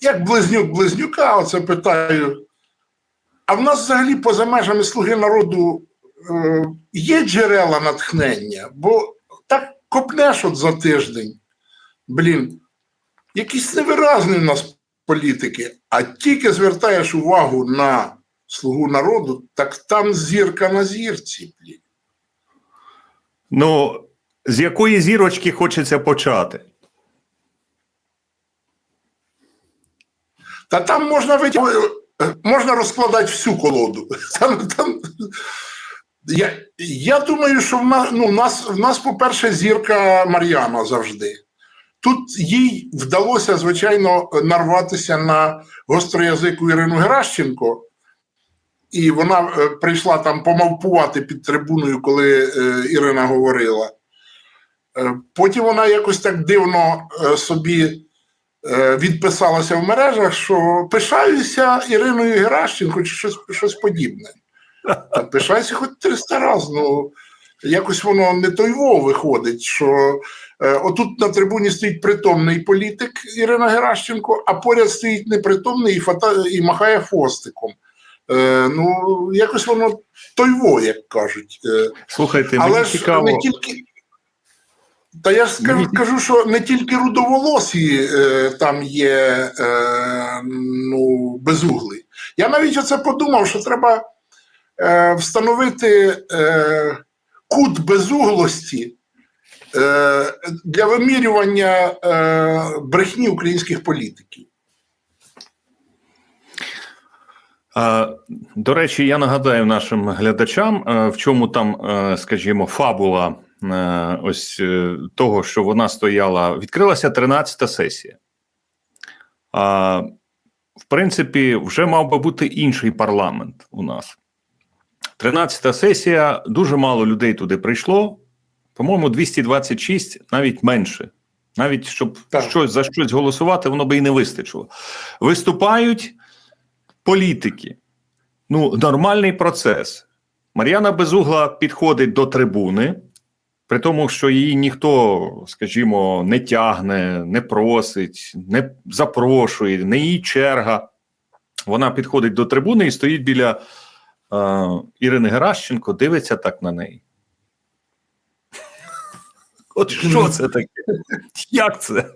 як близнюк близнюка, оце питаю. А в нас взагалі поза межами слуги народу е, є джерела натхнення, бо так копнеш от за тиждень. Блін, якісь невиразні в нас політики, а тільки звертаєш увагу на слугу народу, так там зірка на зірці. Блін. Ну, з якої зірочки хочеться почати? Та там можна витягнути, можна розкладати всю колоду. Там, там, я, я думаю, що в нас, ну, в нас, в нас, по-перше, зірка Мар'яна завжди. Тут їй вдалося, звичайно, нарватися на гостроязику Ірину Геращенко, і вона е, прийшла там помавпувати під трибуною, коли е, Ірина говорила. Е, потім вона якось так дивно е, собі е, відписалася в мережах, що пишаюся Іриною Геращенко чи щось, щось подібне. Та пишайся хоч 300 разів. Ну, якось воно не той во виходить, що е, отут на трибуні стоїть притомний політик Ірина Геращенко, а поряд стоїть непритомний і, фата, і махає фостиком. Е, ну, якось воно той во, як кажуть. Е, Слухайте, але мені ж цікаво. не тільки. Та я ж скажу, кажу, що не тільки рудоволосі е, там є е, ну, безугли. Я навіть оце подумав, що треба е, встановити е, кут безуглості е, для вимірювання е, брехні українських політиків. До речі, я нагадаю нашим глядачам, е, в чому там, е, скажімо, фабула ось е, того, що вона стояла. Відкрилася 13-та сесія. А, В принципі, вже мав би бути інший парламент у нас. 13-та сесія, дуже мало людей туди прийшло. По-моєму, 226, навіть менше. Навіть щоб Так. щось за щось голосувати, воно би і не вистачило. Виступають політики. Ну, нормальний процес. Мар'яна Безугла підходить до трибуни, при тому, що її ніхто, скажімо, не тягне, не просить, не запрошує, не її черга. Вона підходить до трибуни і стоїть біля е, Ірини Геращенко, дивиться так на неї. От що це таке? Як це?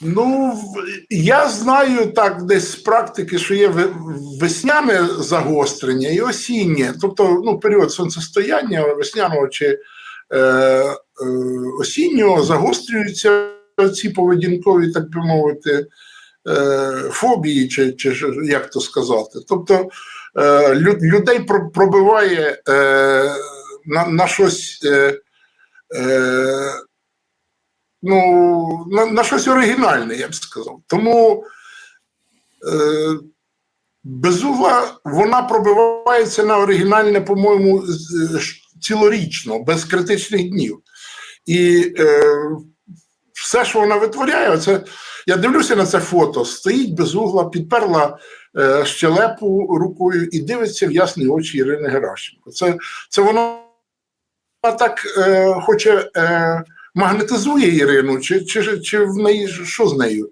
Ну, я знаю так десь з практики, що є весняне загострення і осіннє, тобто ну, період сонцестояння весняного чи осіннього загострюються ці поведінкові, так би мовити, е, фобії, чи, чи як то сказати. Тобто е, людей пробиває е, на, на щось. Е, е, ну, на, на щось оригінальне, я б сказав. Тому е, безугла вона пробивається на оригінальне, по-моєму, цілорічно, без критичних днів. І е, все, що вона витворяє, це я дивлюся на це фото, стоїть безугла, підперла е, щелепу рукою і дивиться в ясні очі Ірини Геращенко. Це, це вона так е, хоче. Е, магнетизує Ірину, чи, чи, чи в неї що з нею?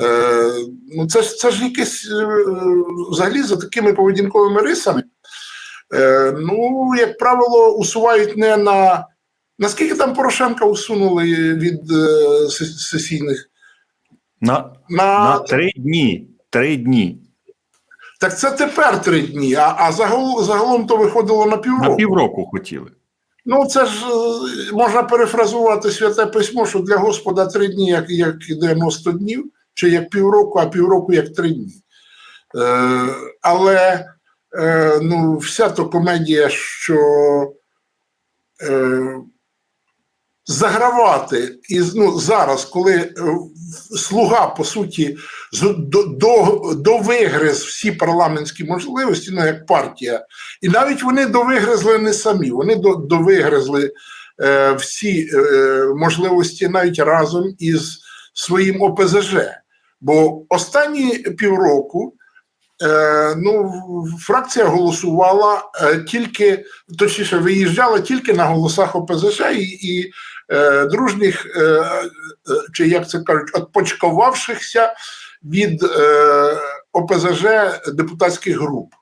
Е, ну це, це ж якесь е, взагалі за такими поведінковими рисами. Е, ну, як правило, усувають не на. Наскільки там Порошенка усунули від е, сесійних? На, На, на три дні. Три дні. Так це тепер три дні, а, а загал, загалом то виходило на півроку. На півроку хотіли. Ну, це ж е, можна перефразувати святе письмо, що для Господа три дні, як, як 90 днів, чи як півроку, а півроку як три дні. Е, але е, ну, вся то комедія, що е, загравати із, ну, зараз, коли е, слуга, по суті, до, до, довигриз всі парламентські можливості, ну, як партія, і навіть вони довигризли не самі, вони до, довигризли е, всі е, можливості навіть разом із своїм ОПЗЖ. Бо останні півроку ну, фракція голосувала е, тільки, точніше, виїжджала тільки на голосах ОПЗЖ і, і е, дружніх, е, е, чи як це кажуть, отпочкувавшихся від е, ОПЗЖ депутатських груп.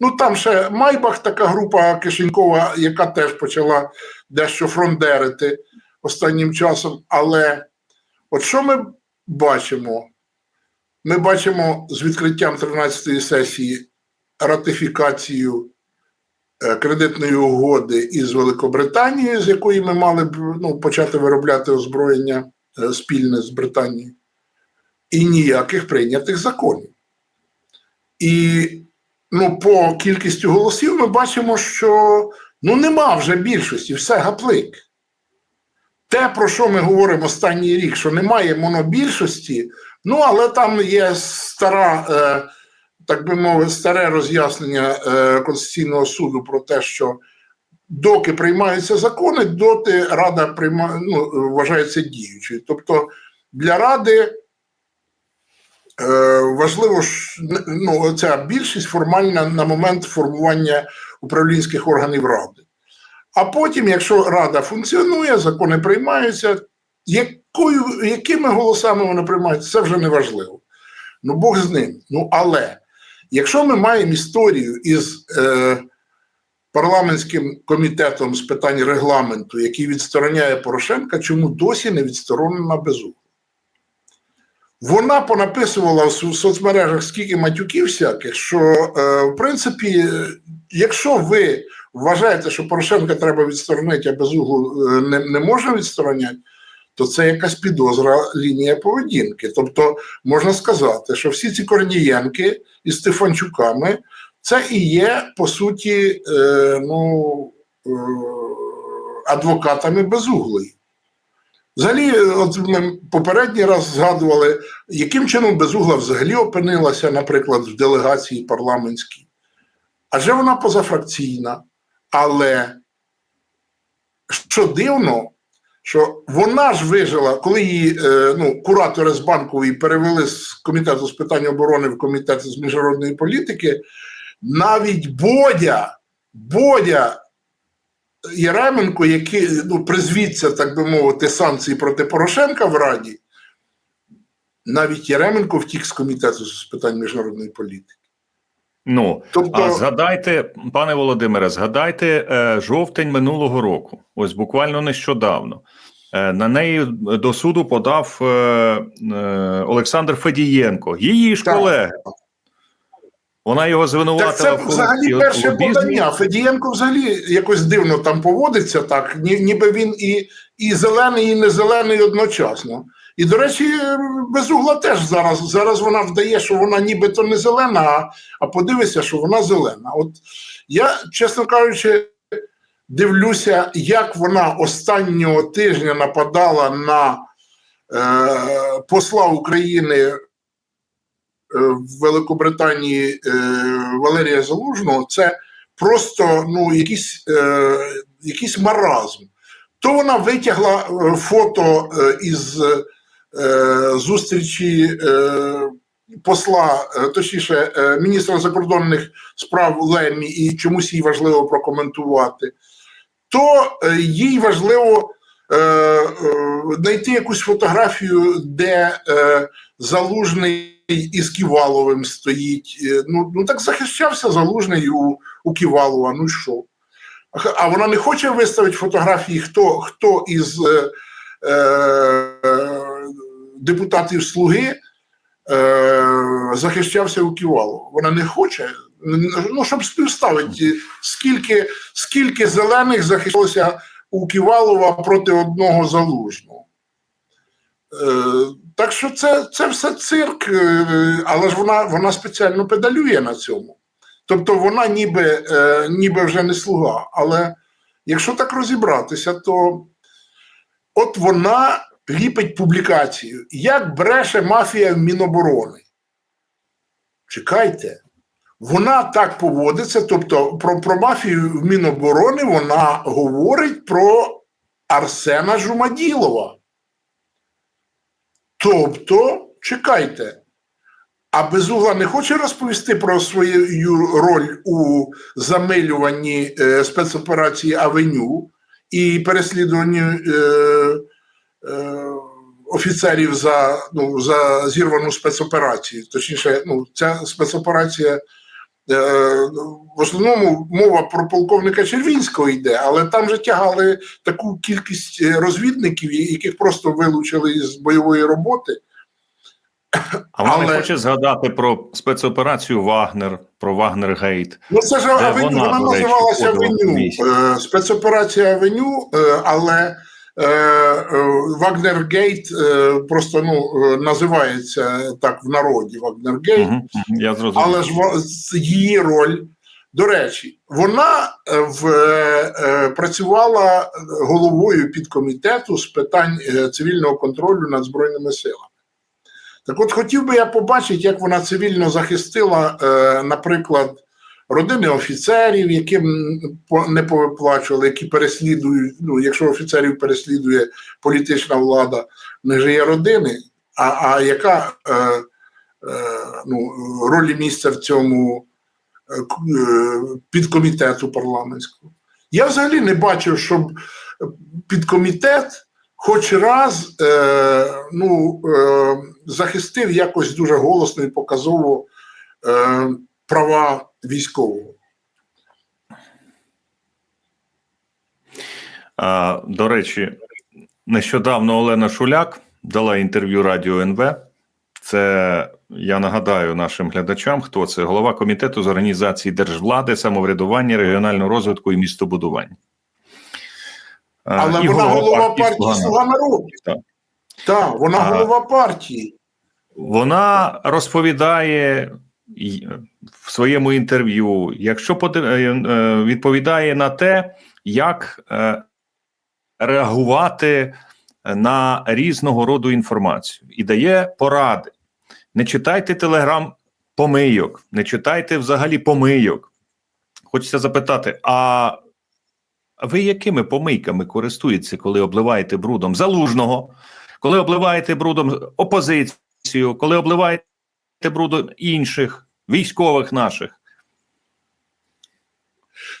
Ну там ще Майбах, така група Кишенькова, яка теж почала дещо фрондерити останнім часом. Але от що ми бачимо? Ми бачимо з відкриттям 13-ї сесії ратифікацію е, кредитної угоди із Великобританією, з якої ми мали б ну, почати виробляти озброєння е, спільне з Британією, і ніяких прийнятих законів. І ну, по кількістю голосів ми бачимо, що ну, нема вже більшості, все гаплик. Те, про що ми говоримо останній рік, що немає монобільшості, ну але там є стара, е, так би мовити, старе роз'яснення е, Конституційного суду про те, що доки приймаються закони, доти Рада прийма, ну, вважається діючою. Тобто для Ради е, важливо ну, ця більшість формальна на момент формування управлінських органів Ради. А потім, якщо Рада функціонує, закони приймаються, якою, якими голосами вони приймаються, це вже не важливо. Ну, Бог з ним. Ну, але якщо ми маємо історію із е, парламентським комітетом з питань регламенту, який відстороняє Порошенка, чому досі не відсторонена Безугла? Вона понаписувала в соцмережах скільки матюків всяких, що е, в принципі, якщо ви вважаєте, що Порошенка треба відсторонити, а Безуглу е, не, не можна відстороняти, то це якась підозра лінія поведінки. Тобто можна сказати, що всі ці Корнієнки із Стефанчуками це і є по суті е, ну, е, адвокатами безуглої. Взагалі, от ми попередній раз згадували, яким чином безугла взагалі опинилася, наприклад, в делегації парламентській. Адже вона позафракційна, але що дивно, що вона ж вижила, коли її е, ну, куратори з банкової перевели з комітету з питань оборони в комітет з міжнародної політики, навіть Бодя, Бодя Єременко, який ну, призвідця, так би мовити, санкції проти Порошенка в Раді, навіть Єременко втік з комітету з питань міжнародної політики. Ну, Тобто, а згадайте, пане Володимире, згадайте е, жовтень минулого року, ось буквально нещодавно. Е, на неї до суду подав е, е, Олександр Федієнко, її ж колега. Вона його Так звинуватила це в взагалі перше подання. Федієнко взагалі якось дивно там поводиться так, ніби він і, і зелений, і не зелений одночасно. І, до речі, безугла теж зараз. Зараз вона вдає, що вона нібито не зелена, а подивися, що вона зелена. От я, чесно кажучи, дивлюся, як вона останнього тижня нападала на е, посла України в Великобританії е, Валерія Залужного, це просто ну, якийсь, е, якийсь маразм. То вона витягла е, фото е, із е, зустрічі е, посла, е, точніше, е, міністра закордонних справ Лемі, і чомусь їй важливо прокоментувати, то е, їй важливо е, е, знайти якусь фотографію, де залужний із Ківаловим стоїть. Ну, ну так захищався залужний у, у Ківалова. Ну що? А вона не хоче виставити фотографії, хто, хто із е, е, депутатів Слуги е, захищався у Ківалова. Вона не хоче. Ну, щоб співставити, скільки, скільки зелених захищалося у Ківалова проти одного залужного. Е, так що це, це все цирк, е, але ж вона, вона спеціально педалює на цьому. Тобто вона ніби, е, ніби вже не слуга. Але якщо так розібратися, то от вона ліпить публікацію. Як бреше мафія в Міноборони? Чекайте, вона так поводиться, тобто про, про мафію в Міноборони вона говорить про Арсена Жумаділова. Тобто, чекайте, а Безугла не хоче розповісти про свою роль у замилюванні е, спецоперації Авеню і переслідуванні е, е, офіцерів за, ну, за зірвану спецоперацію. Точніше, ну, ця спецоперація. Е, В основному мова про полковника Червінського йде, але там же тягали таку кількість е, розвідників, яких просто вилучили з бойової роботи. А вона не Але- хоче згадати про спецоперацію Вагнер, про Вагнергейт. Ну, це ж авеню, вона, вона, називалася Авеню. Е, Спецоперація Авеню, але Вагнергейт е, просто ну, е, називається так в народі Вагнергейт. Я зрозумів. Але ж її роль, до речі, вона е, в, е, е, працювала головою підкомітету з питань е, цивільного контролю над Збройними силами. Так от хотів би я побачити, як вона цивільно захистила, е, наприклад, родини офіцерів, яким не повиплачували, які переслідують, ну, якщо офіцерів переслідує політична влада, них же є родини, а, а яка е, е, ну, ролі місця в цьому е, е, підкомітету парламентського. Я взагалі не бачив, щоб підкомітет хоч раз е, ну, е, захистив якось дуже голосно і показово е, права військового. А, до речі, нещодавно Олена Шуляк дала інтерв'ю Радіо НВ. Це я нагадаю нашим глядачам, хто це голова комітету з організації держвлади, самоврядування, регіонального розвитку і містобудування. Але і вона голова партії «Слуга Слуга народу. Так. Так, вона А. голова партії. Вона розповідає в своєму інтерв'ю, якщо е, е, відповідає на те, як е, реагувати на різного роду інформацію, і дає поради. Не читайте телеграм помийок, не читайте взагалі помийок. Хочеться запитати: а ви якими помийками користуєтеся, коли обливаєте брудом залужного, коли обливаєте брудом опозицію, коли обливаєте брудом інших військових наших?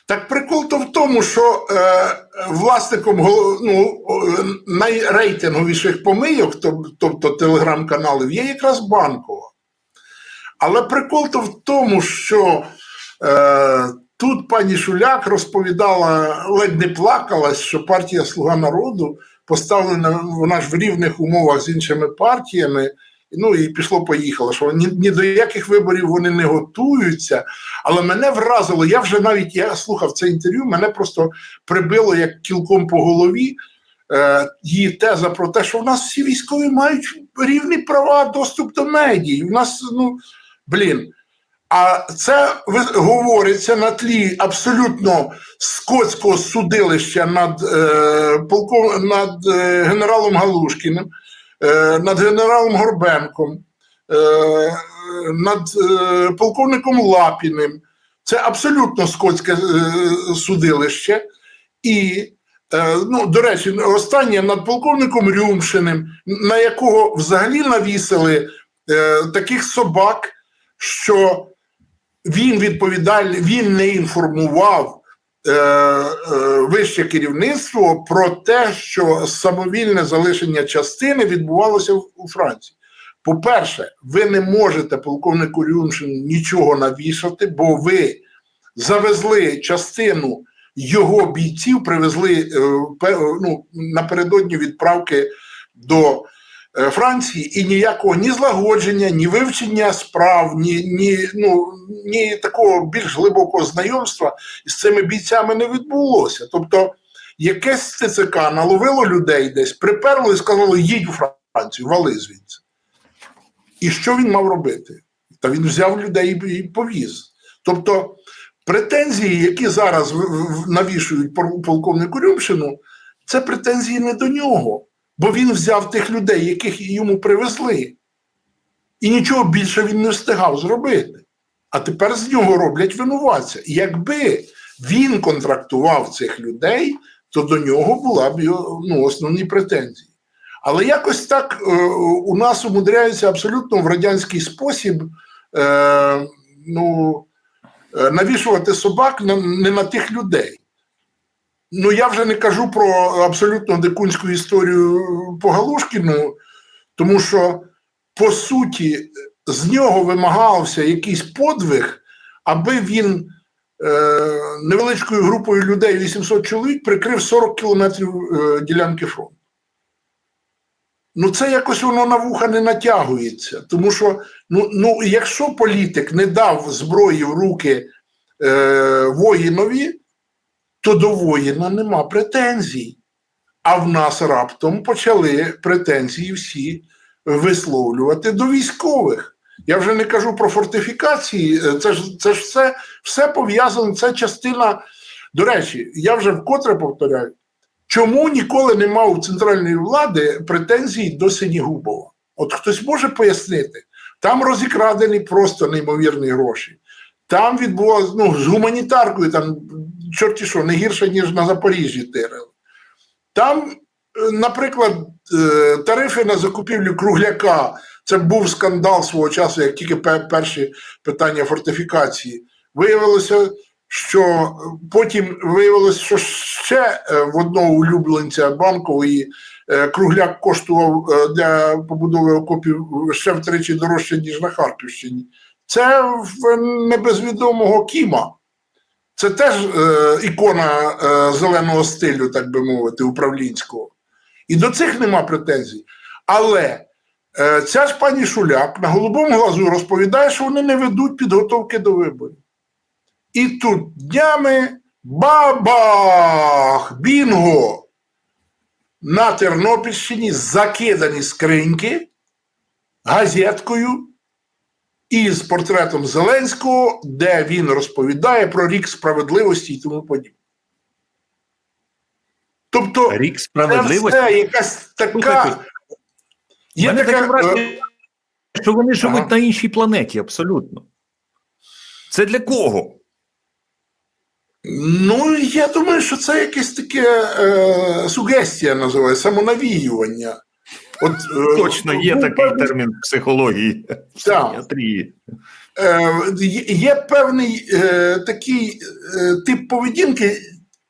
Так прикол то в тому, що е, власником ну, найрейтинговіших помийок, тобто телеграм-каналів, є якраз банкова. Але прикол то в тому, що е, тут пані Шуляк розповідала, ледь не плакалась, що партія Слуга народу поставлена, вона ж в рівних умовах з іншими партіями. Ну і пішло-поїхало, що ні, ні до яких виборів вони не готуються. Але мене вразило, я вже навіть я слухав це інтерв'ю, мене просто прибило як кілком по голові е, її теза про те, що в нас всі військові мають рівні права, доступ до медій. У нас, ну, блін. А це говориться на тлі абсолютно скотського судилища над, е, полков, над е, генералом Галушкіним, над генералом Горбенком, е, над е, полковником Лапіним. Це абсолютно скотське е, судилище. І, е, ну, до речі, останнє над полковником Рюмшиним, на якого взагалі навісили е, таких собак, що він відповідальний, він не інформував е, е, вище керівництво про те, що самовільне залишення частини відбувалося у Франції. По-перше, ви не можете полковнику Рюмшину нічого навішати, бо ви завезли частину його бійців, привезли е, ну, напередодні відправки до е, Франції, і ніякого ні злагодження, ні вивчення справ, ні, ні, ну, ні такого більш глибокого знайомства з цими бійцями не відбулося. Тобто, якесь ТЦК наловило людей десь, приперло і сказало: їдь у Францію, вали звідси. І що він мав робити? Та він взяв людей і повіз. Тобто претензії, які зараз навішують пол- полковнику Рюмшину, це претензії не до нього, бо він взяв тих людей, яких йому привезли, і нічого більше він не встигав зробити. А тепер з нього роблять винуватця. Якби він контрактував цих людей, то до нього була б його, ну, основні претензії. Але якось так е, у нас умудряються абсолютно в радянський спосіб е, ну, е, навішувати собак не на тих людей. Ну, я вже не кажу про абсолютно дикунську історію по Галушкіну, Тому що, по суті, з нього вимагався якийсь подвиг, аби він е, невеличкою групою людей, 800 чоловік, прикрив 40 кілометрів е, ділянки фронту. Ну, це якось воно на вуха не натягується. Тому що, ну, ну якщо політик не дав зброї в руки е, воїнові, то до воїна нема претензій. А в нас раптом почали претензії всі висловлювати до військових. Я вже не кажу про фортифікації, е, це ж це ж все, все пов'язано, це частина. До речі, я вже вкотре повторяю, чому ніколи не мав у центральної влади претензій до Синігубова? От хтось може пояснити, там розікрадені просто неймовірні гроші. Там відбувалося ну, з гуманітаркою, там чорті що, не гірше, ніж на Запоріжжі тирили. Там, е, наприклад, е, тарифи на закупівлю кругляка. Це був скандал свого часу, як тільки пе- перші питання фортифікації. Виявилося, що е, потім виявилося, що ще в одного улюбленця банкової кругляк коштував для побудови окопів ще втричі дорожче, ніж на Харківщині. Це в небезвідомого Кіма. Це теж е, ікона е, зеленого стилю, так би мовити, управлінського. І до цих нема претензій. Але е, ця ж пані Шуляк на голубому глазу розповідає, що вони не ведуть підготовки до виборів. І тут днями бабах! Бінго! На Тернопільщині закидані скриньки газеткою із портретом Зеленського, де він розповідає про рік справедливості і тому подібне. Тобто, Рік це справедливості. все якась така. Слухайте, Є мене така, е, враження, що вони живуть ага. на іншій планеті, абсолютно. Це для кого? Ну, я думаю, що це якесь таке е, сугестія називає, самонавіювання. От, е, Точно є був такий певний- термін в психології, психіатрії. Е, є- є певний е, такий е, тип поведінки,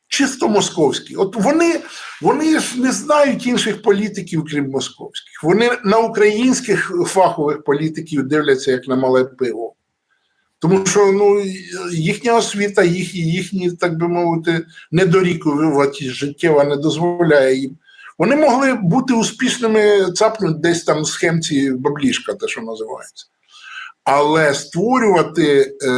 чисто московський. От вони, вони ж не знають інших політиків, крім московських. Вони на українських фахових політиків дивляться як на мале пиво. Тому що ну, їхня освіта, їх, їхні, так би мовити, недорікуваті життєва не дозволяє їм. Вони могли бути успішними цапнуть десь там схемці баблішка, те, що називається. Але створювати е,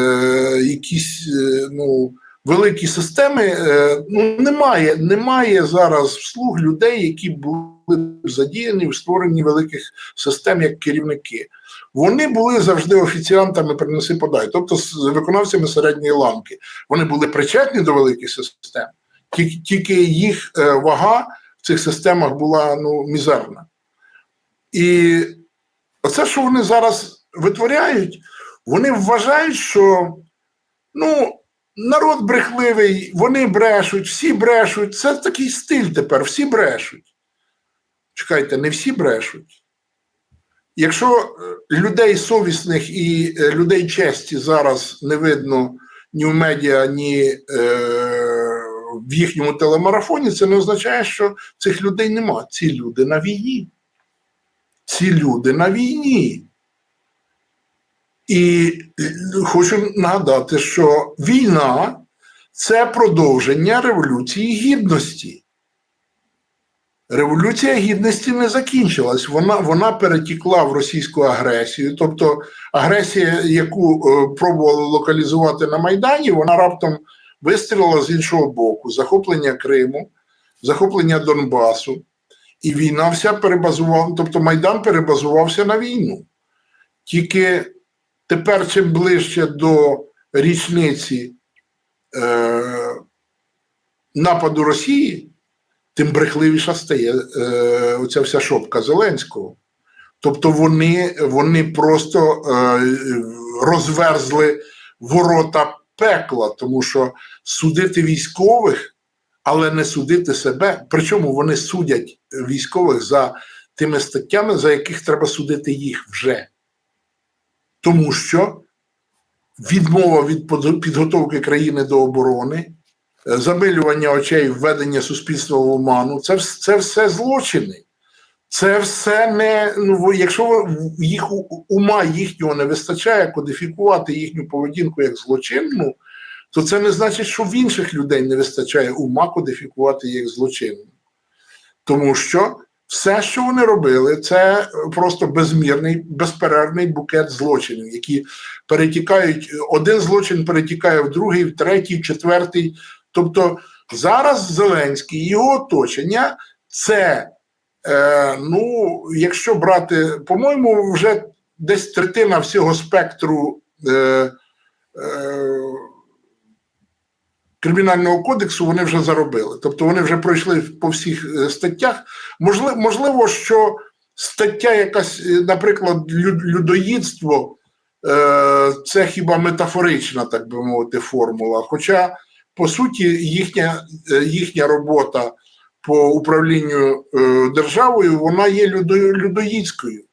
якісь е, ну, великі системи е, ну, немає, немає зараз вслуг людей, які були задіяні в створенні великих систем як керівники. Вони були завжди офіціантами принеси подай, тобто з виконавцями середньої ланки. Вони були причетні до великих систем, тільки, їх е, вага цих системах була ну, мізерна. І оце, що вони зараз витворяють, вони вважають, що ну, народ брехливий, вони брешуть, всі брешуть. Це такий стиль тепер, всі брешуть. Чекайте, не всі брешуть. Якщо е, людей совісних і е, людей честі зараз не видно ні в медіа, ні е, в їхньому телемарафоні, це не означає, що цих людей нема. Ці люди на війні. Ці люди на війні. І хочу нагадати, що війна це продовження Революції Гідності. Революція Гідності не закінчилась, вона, вона перетікла в російську агресію. Тобто агресія, яку е, пробували локалізувати на Майдані, вона раптом вистрілила з іншого боку: захоплення Криму, захоплення Донбасу. І війна вся перебазувала, тобто Майдан перебазувався на війну. Тільки тепер, чим ближче до річниці е, нападу Росії, тим брехливіша стає е, оця вся шопка Зеленського. Тобто вони, вони просто е, розверзли ворота пекла, тому що судити військових, але не судити себе. Причому вони судять військових за тими статтями, за яких треба судити їх вже. Тому що відмова від підготовки країни до оборони, е, замилювання очей, введення суспільства в оману це, це все злочини. Це все не ну якщо їх ума їхнього не вистачає кодифікувати їхню поведінку як злочинну, то це не значить, що в інших людей не вистачає ума кодифікувати їх злочинну. Тому що все, що вони робили, це просто безмірний, безперервний букет злочинів, які перетікають. Один злочин перетікає в другий, в третій, в четвертий. Тобто зараз Зеленський і його оточення це, е, ну, якщо брати, по-моєму, вже десь третина всього спектру. Е, е, Кримінального кодексу вони вже заробили. Тобто вони вже пройшли по всіх е, статтях. Можливо, можливо, що стаття якась, е, наприклад, людоїдство, е, це хіба метафорична, так би мовити, формула. Хоча, по суті, їхня, е, їхня робота по управлінню е, державою, вона є людоїдською.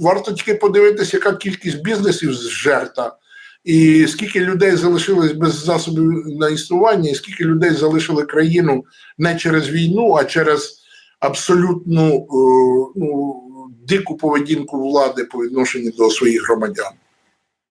Варто тільки подивитися, яка кількість бізнесів зжерта, і скільки людей залишилось без засобів на існування, і скільки людей залишили країну не через війну, а через абсолютну е, ну, дику поведінку влади по відношенню до своїх громадян.